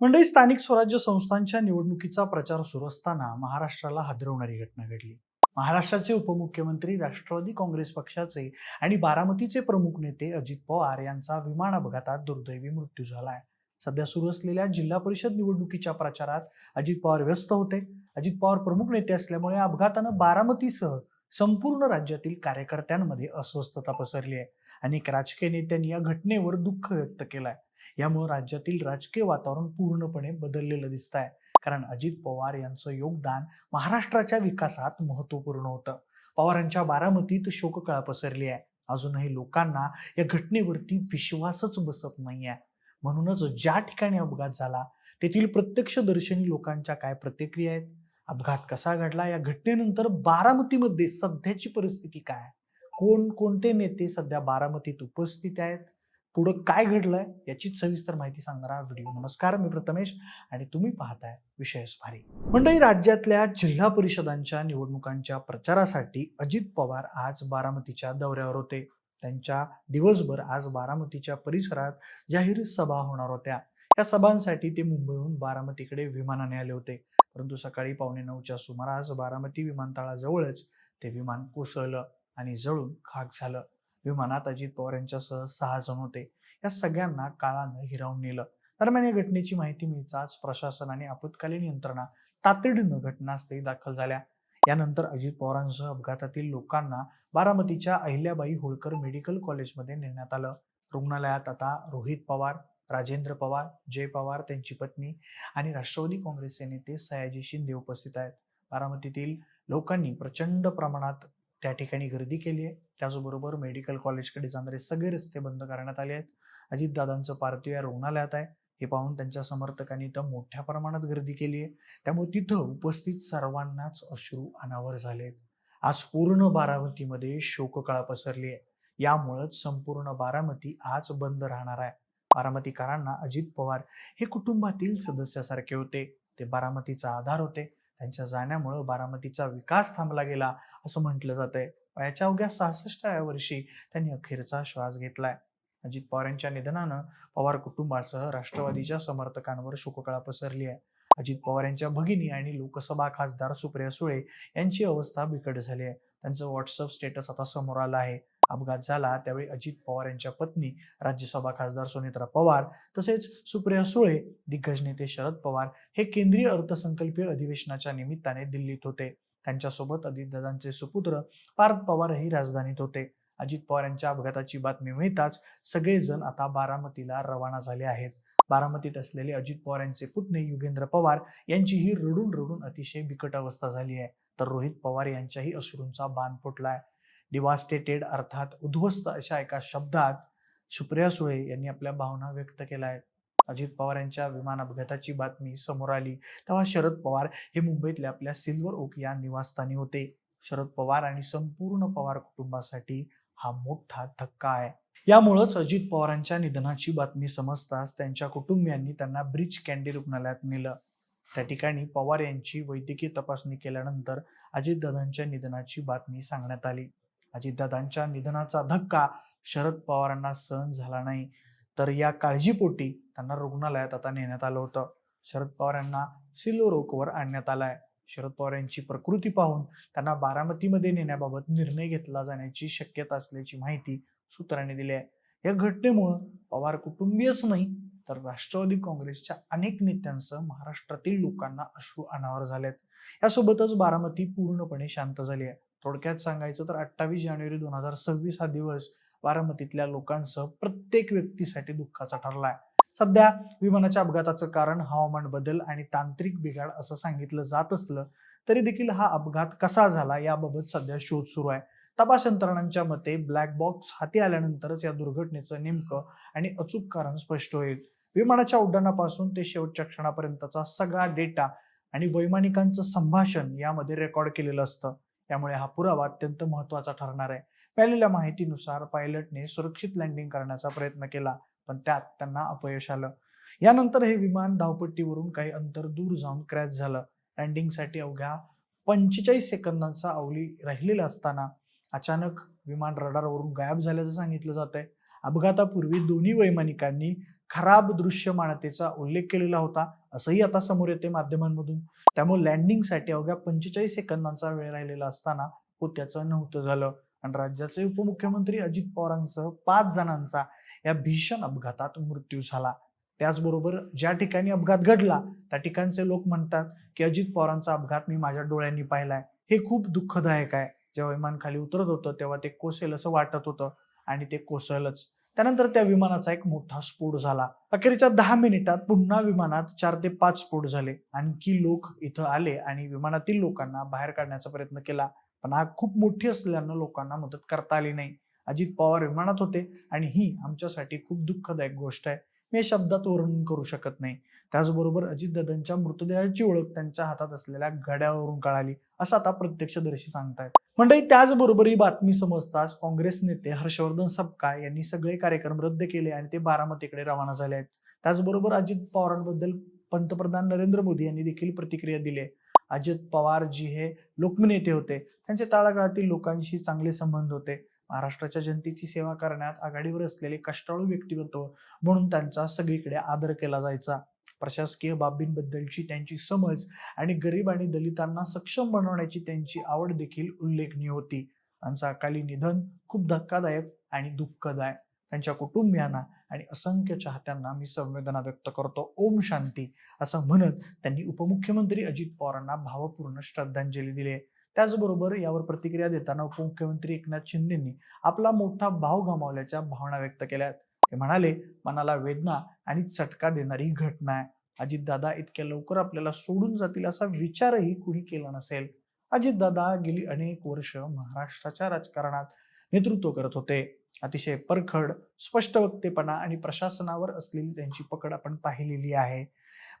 मंडळी स्थानिक स्वराज्य संस्थांच्या निवडणुकीचा प्रचार सुरू असताना महाराष्ट्राला हादरवणारी घटना घडली. महाराष्ट्राचे उपमुख्यमंत्री राष्ट्रवादी काँग्रेस पक्षाचे आणि बारामतीचे प्रमुख नेते अजित पवार यांचा विमान अपघातात दुर्दैवी मृत्यू झाला आहे सध्या सुरू असलेल्या जिल्हा परिषद निवडणुकीच्या प्रचारात अजित पवार व्यस्त होते. अजित पवार प्रमुख नेते असल्यामुळे अपघातानं बारामतीसह संपूर्ण राज्यातील कार्यकर्त्यांमध्ये अस्वस्थता पसरली आहे. अनेक राजकीय नेत्यांनी या घटनेवर दुःख व्यक्त केलंय. यामुळे राज्यातील राजकीय वातावरण पूर्णपणे बदललेलं दिसत आहे कारण अजित पवार यांचं योगदान महाराष्ट्राच्या विकासात महत्त्वपूर्ण होतं. पवारांच्या बारामतीत शोककळा पसरली आहे. अजूनही लोकांना या घटनेवरती विश्वासच बसत नाहीये. म्हणूनच ज्या ठिकाणी अपघात झाला तेथील प्रत्यक्षदर्शनी लोकांच्या काय प्रतिक्रिया आहेत? अपघात कसा घडला? या घटनेनंतर बारामतीमध्ये सध्याची परिस्थिती काय कोण कोणते नेते सध्या बारामतीत उपस्थित आहेत? पुढं काय घडलंय याची सविस्तर माहिती सांगणारा व्हिडिओ. नमस्कार मी प्रथमेश आणि तुम्ही पाहताय विषय भारी मंडळी राज्यातल्या जिल्हा परिषदांच्या निवडणुकांच्या प्रचारासाठी अजित पवार आज बारामतीच्या दौऱ्यावर होते. त्यांच्या दिवसभर आज बारामतीच्या परिसरात जाहीर सभा होणार होत्या. या सभांसाठी ते मुंबईहून बारामतीकडे विमानाने आले होते. परंतु सकाळी पावणे नऊच्या सुमारास बारामती विमानतळाजवळच ते विमान कोसळलं आणि जळून खाक झालं. विमानात अजित पवार यांच्यासह सहा जण होते. या सगळ्यांना काळानं हिरावून नेलं. दरम्यान या घटनेची माहिती मिळताच प्रशासन आणि आपत्कालीन यंत्रणा तातडीनं घटनास्थळी दाखल झाल्या. यानंतर अजित पवारांसह अपघातातील लोकांना बारामतीच्या अहिल्याबाई होळकर मेडिकल कॉलेजमध्ये नेण्यात आलं. रुग्णालयात आता रोहित पवार राजेंद्र पवार जय पवार त्यांची पत्नी आणि राष्ट्रवादी काँग्रेसचे नेते सयाजी शिंदे उपस्थित आहेत. बारामतीतील लोकांनी प्रचंड प्रमाणात त्या ठिकाणी गर्दी केली आहे. त्याचबरोबर मेडिकल कॉलेजकडे जाणारे सगळे रस्ते बंद करण्यात आले आहेत. अजितदादांचं पार्थिव या रुग्णालयात आहे. हे पाहून त्यांच्या समर्थकांनी तर मोठ्या प्रमाणात गर्दी केली आहे. त्यामुळे तिथं उपस्थित सर्वांनाच अश्रू अनावर झालेत. आज पूर्ण बारामतीमध्ये शोककळा पसरली आहे. यामुळंच संपूर्ण बारामती आज बंद राहणार आहे. बारामतीकरांना अजित पवार हे कुटुंबातील सदस्यासारखे होते. ते बारामतीचा आधार होते. त्यांच्या जाण्यामुळं बारामतीचा विकास थांबला गेला असं म्हटलं जात आहे वयाच्या अवघ्या सहासष्टाव्या वर्षी त्यांनी अखेरचा श्वास घेतलाय. अजित पवार यांच्या निधनानं पवार कुटुंबासह राष्ट्रवादीच्या समर्थकांवर शोककळा पसरली आहे अजित पवार यांच्या भगिनी आणि लोकसभा खासदार सुप्रिया सुळे यांची अवस्था बिकट झाली आहे त्यांचं व्हॉट्सअप स्टेटस आता समोर आलं आहे. अपघात झाला त्यावेळी अजित पवार यांच्या पत्नी राज्यसभा खासदार सुनेत्रा पवार तसेच सुप्रिया सुळे दिग्गज नेते शरद पवार हे केंद्रीय अर्थसंकल्पीय अधिवेशनाच्या निमित्ताने दिल्लीत होते. त्यांच्यासोबत अजितदादांचे सुपुत्र पार्थ पवारही राजधानीत होते. अजित पवार यांच्या अपघाताची बातमी मिळताच सगळेजण आता बारामतीला रवाना झाले आहेत. बारामतीत असलेले अजित पवार यांचे पुतणे युगेंद्र पवार यांचीही रडून रडून अतिशय बिकट अवस्था झाली आहे. तर रोहित पवार यांच्याही अश्रूंचा बाण फुटलाय. डिवास्टेटेड अर्थात उद्ध्वस्त अशा एका शब्दात सुप्रिया सुळे यांनी आपल्या भावना व्यक्त केल्या आहेत. अजित पवार यांच्या विमान अपघाताची बातमी समोर आली. तेव्हा शरद पवार हे मुंबईतल्या आपल्या सिल्वर ओक या निवासस्थानी होते. शरद पवार आणि संपूर्ण पवार कुटुंबासाठी हा मोठा धक्का आहे. यामुळंच अजित पवारांच्या निधनाची बातमी समजताच त्यांच्या कुटुंबियांनी त्यांना ब्रिज कॅन्डी रुग्णालयात नेलं. त्या ठिकाणी पवार यांची वैद्यकीय तपासणी केल्यानंतर अजितदादांच्या निधनाची बातमी सांगण्यात आली. अजितदादांच्या निधनाचा धक्का शरद पवारांना सहन झाला नाही. तर या काळजीपोटी त्यांना रुग्णालयात आता नेण्यात आलं होतं. शरद पवार यांना सिल्वर ओकवर आणण्यात आलाय. शरद पवार यांची प्रकृती पाहून त्यांना बारामतीमध्ये नेण्याबाबत निर्णय घेतला जाण्याची शक्यता असल्याची माहिती सूत्रांनी दिली आहे. या घटनेमुळं पवार कुटुंबीयच नाही तर राष्ट्रवादी काँग्रेसच्या अनेक नेत्यांसह महाराष्ट्रातील लोकांना अश्रू अनावर झालेत. यासोबतच बारामती पूर्णपणे शांत झाली आहे. थोडक्यात सांगायचं तर अठ्ठावीस जानेवारी दोन हजार सव्वीस हा दिवस बारामतीतल्या लोकांसह प्रत्येक व्यक्तीसाठी दुःखाचा ठरला आहे सध्या विमानाच्या अपघाताचं कारण हवामान बदल आणि तांत्रिक बिघाड असं सांगितलं जात असलं तरी देखील हा अपघात कसा झाला याबाबत सध्या शोध सुरू आहे. तपास यंत्रणांच्या मते ब्लॅक बॉक्स हाती आल्यानंतरच या दुर्घटनेचं नेमकं आणि अचूक कारण स्पष्ट होईल. विमानाच्या उड्डाणापासून ते शेवटच्या क्षणापर्यंतचा सगळा डेटा आणि वैमानिकांचं संभाषण यामध्ये रेकॉर्ड केलेलं असतं. त्यामुळे हा पुरावा अत्यंत महत्त्वाचा ठरणार आहे. मिळालेल्या माहितीनुसार पायलटने सुरक्षित लँडिंग करण्याचा प्रयत्न केला पण त्यात त्यांना अपयश आलं. यानंतर हे विमान धावपट्टीवरून काही अंतर दूर जाऊन क्रॅश झालं. लँडिंगसाठी अवघ्या पंचेचाळीस सेकंदांचा अवली राहिलेला असताना अचानक विमान रडारवरून गायब झाल्याचं सांगितलं जात आहे अपघातापूर्वी दोन्ही वैमानिकांनी खराब दृश्यमानतेचा उल्लेख केलेला होता असंही आता समोर येते माध्यमांमधून. त्यामुळे लँडिंगसाठी अवघ्या पंचेचाळीस सेकंदांचा वेळ राहिलेला असताना होत्याचं नव्हतं झालं. आणि राज्याचे उपमुख्यमंत्री अजित पवारांसह पाच जणांचा या भीषण अपघातात मृत्यू झाला. त्याचबरोबर ज्या ठिकाणी अपघात घडला त्या ठिकाणचे लोक म्हणतात की अजित पवारांचा अपघात मी माझ्या डोळ्यांनी पाहिलाय. हे खूप दुःखदायक आहे. जेव्हा विमान खाली उतरत होतं तेव्हा ते कोसेल असं वाटत होतं आणि ते कोसळलंच. त्यानंतर त्या विमानाचा एक मोठा स्फोट झाला. अखेरच्या दहा मिनिटात पुन्हा विमानात चार ते पाच स्फोट झाले. आणखी लोक इथं आले आणि विमानातील लोकांना बाहेर काढण्याचा प्रयत्न केला. पण आग खूप मोठी असल्यानं लोकांना मदत करता आली नाही. अजित पवार विमानात होते आणि ही आमच्यासाठी खूप दुःखदायक गोष्ट आहे. मी शब्दात वर्णन करू शकत नाही. त्याचबरोबर अजितदादांच्या मृतदेहाची ओळख त्यांच्या हातात असलेल्या घड्यावरून कळाली असं आता प्रत्यक्षदर्शी सांगतायत. मंडळी त्याचबरोबर ही बातमी समजताच काँग्रेस नेते हर्षवर्धन सपकाळ यांनी सगळे कार्यक्रम रद्द केले आणि ते बारामतीकडे रवाना झाले आहेत. त्याचबरोबर अजित पवारांबद्दल पंतप्रधान नरेंद्र मोदी यांनी देखील प्रतिक्रिया दिली अजित पवार जी हे लोकनेते होते त्यांचे तळागाळातील लोकांशी चांगले संबंध होते. महाराष्ट्राच्या जनतेची सेवा करण्यात आघाडीवर असलेले कष्टाळू व्यक्तिमत्व म्हणून त्यांचा सगळीकडे आदर केला जायचा. प्रशासकीय बाबींबद्दलची त्यांची समज आणि गरीब आणि दलितांना सक्षम बनवण्याची त्यांची आवड देखील उल्लेखनीय होती. त्यांचं अकाली निधन खूप धक्कादायक आणि दुःखदायक त्यांच्या कुटुंबियांना आणि असंख्य चाहत्यांना मी संवेदना व्यक्त करतो. ओम शांती असं म्हणत त्यांनी उपमुख्यमंत्री अजित पवारांना भावपूर्ण श्रद्धांजली दिली. आहे त्याचबरोबर यावर प्रतिक्रिया देताना उपमुख्यमंत्री एकनाथ शिंदेंनी आपला मोठा भाव गमावल्याच्या भावना व्यक्त केल्या ते म्हणाले मनाला वेदना आणि चटका देणारी घटना आहे. अजितदादा इतक्या लवकर आपल्याला सोडून जातील असा विचारही कुणी केला नसेल. अजितदादा गेली अनेक वर्ष महाराष्ट्राच्या राजकारणात नेतृत्व करत होते. अतिशय परखड स्पष्ट वक्तेपणा आणि प्रशासनावर असलेली त्यांची पकड आपण पाहिलेली आहे.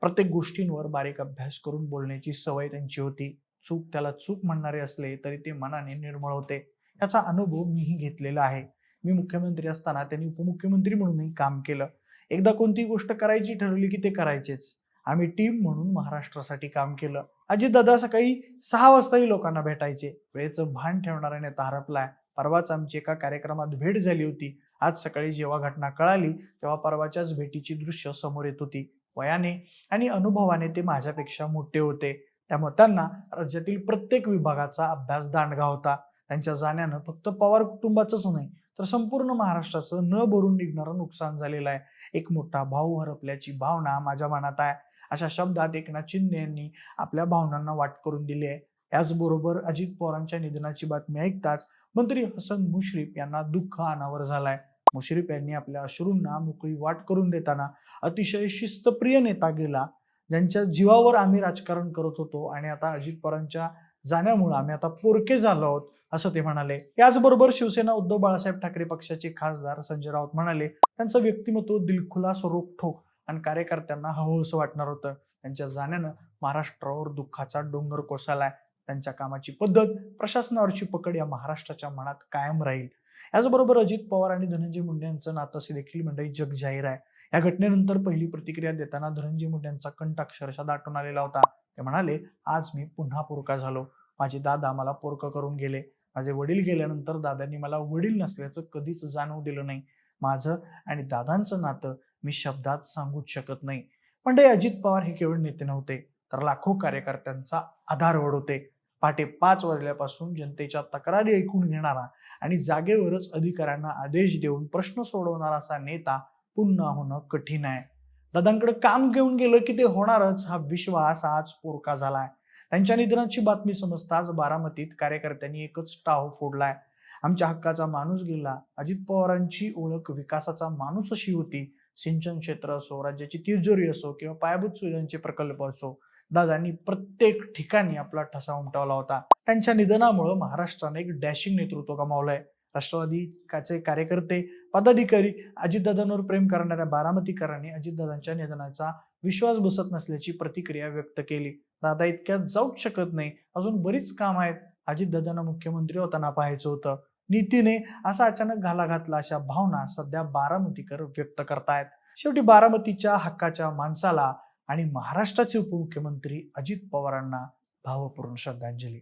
प्रत्येक गोष्टींवर बारीक अभ्यास करून बोलण्याची सवय त्यांची होती. चूक त्याला चूक म्हणणारे असले तरी ते मनाने निर्मळ होते. याचा अनुभव मीही घेतलेला आहे. मी मुख्यमंत्री असताना त्यांनी उपमुख्यमंत्री म्हणूनही काम केलं. एकदा कोणतीही गोष्ट करायची ठरवली की ते करायचेच. आम्ही टीम म्हणून महाराष्ट्रासाठी काम केलं. अजितदादा सकाळी सहा वाजताही लोकांना भेटायचे. वेळेचं भान ठेवणारा नेता हरपलाय परवाच आमची एका कार्यक्रमात भेट झाली होती. आज सकाळी जेव्हा घटना कळाली तेव्हा परवाच्याच भेटीची दृश्य समोर येत होती. वयाने आणि अनुभवाने ते माझ्यापेक्षा मोठे होते. त्यामुळे त्यांना राज्यातील प्रत्येक विभागाचा अभ्यास दांडगा होता. त्यांच्या जाण्यानं फक्त पवार कुटुंबाचंच नाही तर संपूर्ण महाराष्ट्राचं न भरून निघणारं नुकसान झालेलं आहे. एक मोठा भाऊ हरपल्याची भावना माझ्या मनात आहे. अशा शब्दात एकनाथ शिंदे यांनी आपल्या भावनांना वाट करून दिली आहे. याचबरोबर अजित पवारांच्या निधनाची बातमी ऐकताच मंत्री हसन मुश्रीफ यांना दुःख अनावर झालाय. मुश्रीफ यांनी आपल्या अश्रूंना मोकळी वाट करून देताना अतिशय शिस्तप्रिय नेता गेला. ज्यांच्या जीवावर आम्ही राजकारण करत होतो आणि आता अजित पवारांच्या जाण्यामुळे आम्ही आता पोरके झालो आहोत असं ते म्हणाले. याचबरोबर शिवसेना उद्धव बाळासाहेब ठाकरे पक्षाचे खासदार संजय राऊत म्हणाले त्यांचं व्यक्तिमत्व दिलखुलास रोखठोक आणि कार्यकर्त्यांना हवंसं वाटणार होतं. त्यांच्या जाण्यानं महाराष्ट्रावर दुःखाचा डोंगर कोसळलाय. त्यांच्या कामाची पद्धत प्रशासनावरची पकड या महाराष्ट्राच्या मनात कायम राहील. याचबरोबर अजित पवार आणि धनंजय मुंडे यांचं नातं असे देखील मंडळी जग जाहीर आहे. या घटनेनंतर पहिली प्रतिक्रिया देताना धनंजय मुंडे यांचा कंठ अक्षरशः दाटून आलेला होता. ते म्हणाले आज मी पुन्हा पोरका झालो. माझे दादा मला पोरकं करून गेले. माझे वडील गेल्यानंतर दादांनी मला वडील नसल्याचं कधीच जाणवू दिलं नाही. माझं आणि दादांचं नातं मी शब्दात सांगूच शकत नाही. पण ते अजित पवार हे केवळ नेते नव्हते तर लाखो कार्यकर्त्यांचा आधारवड होते. पहाटे पाच वाजल्यापासून जनतेच्या तक्रारी ऐकून घेणारा आणि जागेवरच अधिकाऱ्यांना आदेश देऊन प्रश्न सोडवणारा असा नेता पुन्हा होणं कठीण आहे. दादांकडे काम घेऊन गेलं की ते होणारच. हा विश्वास आज पोरका झालाय. त्यांच्या निधनाची बातमी समजताच बारामतीत कार्यकर्त्यांनी एकच टाहो फोडलाय. आमच्या हक्काचा माणूस गेला. अजित पवारांची ओळख विकासाचा माणूस अशी होती. सिंचन क्षेत्र असो राज्याची तिजोरी असो किंवा पायाभूत सुविधांचे प्रकल्प असो दादांनी प्रत्येक ठिकाणी आपला ठसा उमटवला होता. त्यांच्या निधनामुळं महाराष्ट्राने एक डॅशिंग नेतृत्व गमावलंय. राष्ट्रवादीचे कार्यकर्ते पदाधिकारी अजितदादांवर प्रेम करणाऱ्या बारामतीकरांनी अजितदादांच्या निधनाचा विश्वास बसत नसल्याची प्रतिक्रिया व्यक्त केली. दादा इतक्यात जाऊच शकत नाही. अजून बरीच काम आहेत. अजितदादांना मुख्यमंत्री होताना पाहायचं होतं. नीतीने असा अचानक घाला घातला अशा भावना सध्या बारामतीकर व्यक्त करतायत. शेवटी बारामतीच्या हक्काच्या माणसाला आणि महाराष्ट्राचे उपमुख्यमंत्री अजित पवारांना भावपूर्ण श्रद्धांजली.